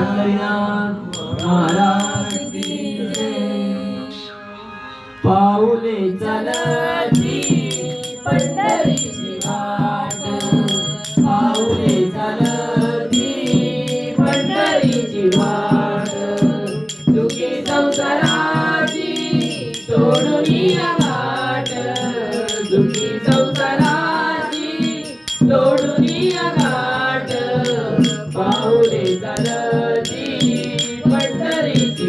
पंढरीनाथ महाराज पाऊले चालती पंढरीची वाट पाऊले चालती पंढरीची वाट तुझी संसाराची सोडून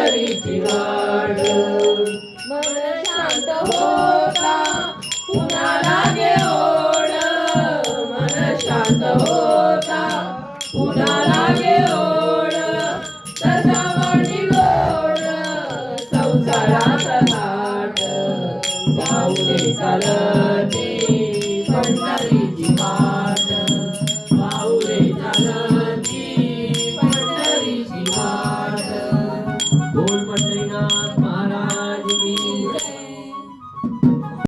हरीची वाट मन शांत होता पुन्हा लागे ओढ मन शांत होता पुन्हा लागे ओढ तसा वाणी गोड संसारात हाट चालते पंढर கோல்மட்டை